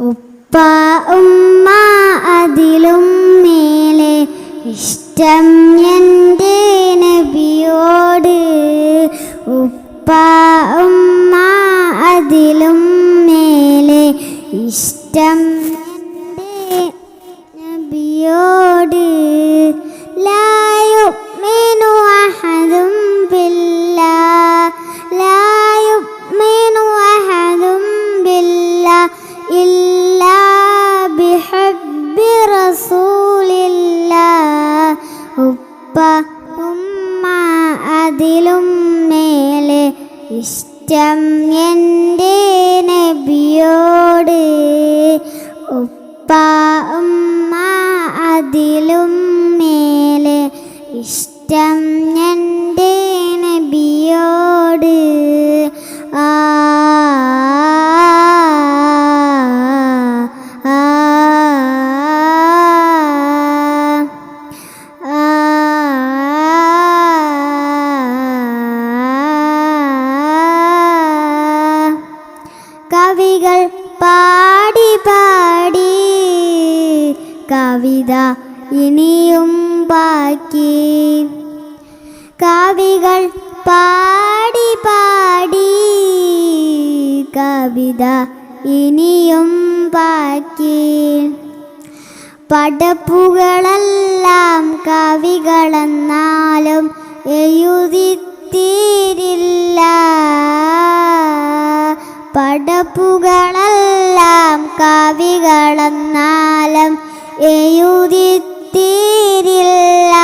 ഉപ്പ ഉമ്മ അതിലും മേലെ ഇഷ്ടം എന്റെ നബിയോട്. ഉപ്പ ഉമ്മ അതിലും മേലെ ഇഷ്ടം എന്റെ നബിയോട്. ഉപ്പ ഉമ്മ അതിലും മേലെ ഇഷ്ടം കവിത ഇനിയും ബാക്കി. കവികൾ പാടി പാടി കവിത ഇനിയും ബാക്കി. പടപ്പുകളെല്ലാം കവികളെന്നാലും എഴുതിത്തീരില്ല. പടപ്പുകളെല്ലാം കവികളെന്നാലും എഴുതിത്തീരില്ല.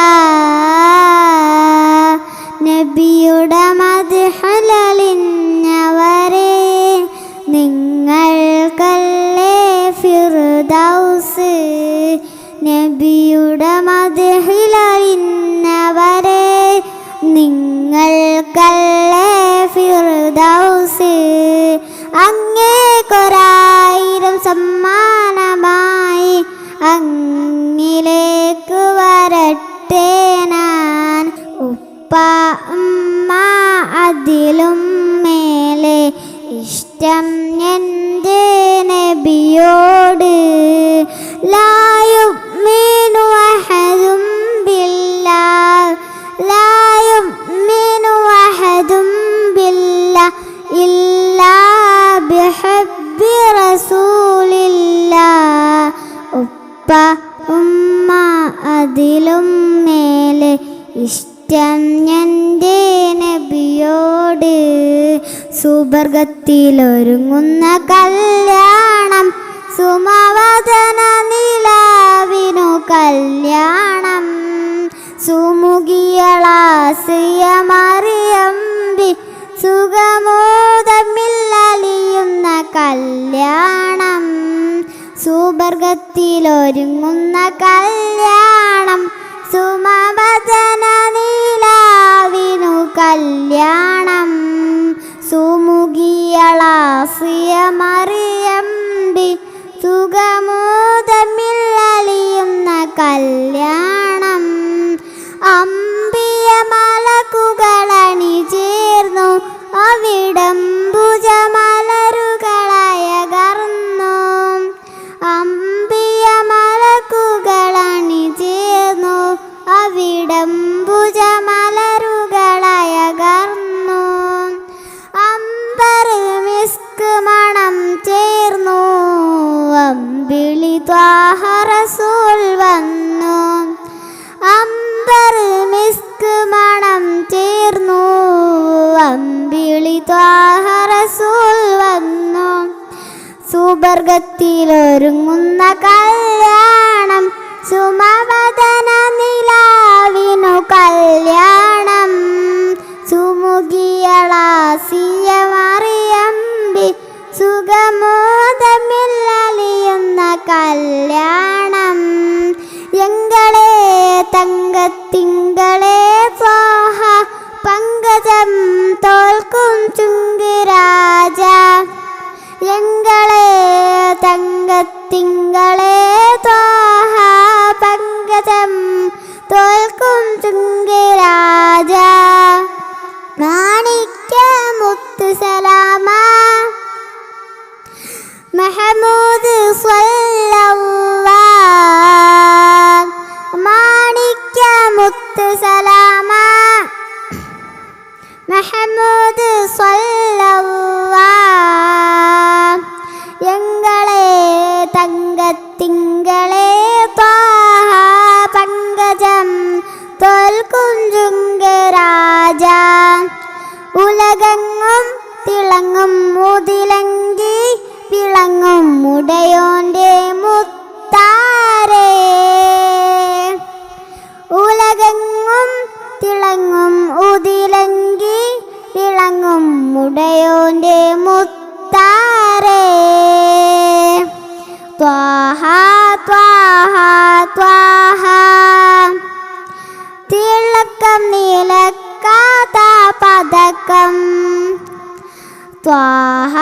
നബിയുടെ മധുഹലിഞ്ഞവരെ നിങ്ങൾക്കല്ലേ ഫിർദൗസ്? നബിയുടെ മധുഹിലറിഞ്ഞവരെ നിങ്ങൾക്കല്ലേ ഫിർദൗസ്? അങ്ങേക്കൊരായിരം അങ്ങിലേക്ക് വരട്ടെ ഞാൻ. ഉപ്പ ഉമ്മ അതിലും മേലെ ഇഷ്ടം എന്റെ നബിയോട്. ലായും മീനു അഹതും ബില്ലാ ലായും മീനു അഹതും ബില്ലാ ഇല്ലാ ബിഹബ്ബി റസൂലില്ലാ ഉപ്പ അതിലും മേലെ ഇഷ്ടം എന്റെ നബിയോട്. സുബർഗത്തിലൊരുങ്ങുന്ന കല്യാണം സുമവദന നിലാവിനു കല്യാണം. സുമുഖിയളാസിയമറിയമ്പി സുഖമോദമില്ലലിയുന്ന കല്യാണം. സുബർഗത്തിലൊരുങ്ങുന്ന കല്യാണം സുമുഖിയളാസിയമറിയമ്പി. സുഖമോദമില്ലലിയുന്ന കല്യാണം ത്വാഹറസൂൽ വന്നു. അമ്പർ മിസ്ക് മണം ചേർന്നു. അമ്പിളി ത്വാഹ റസൂൽ വന്നു. സുബർഗത്തിലൊരുങ്ങുന്ന കല്യാണം സുമവദന നിലാവിനു കല്യാണം. സുമുഖിയളാസിയമറിയമ്പി സുഖമോദമില്ലലിയുന്ന കല്യാണം സലാമ. ത്വാഹ തിളക്കം നീലക്കാത്ത പതക്കം. ത്വാഹ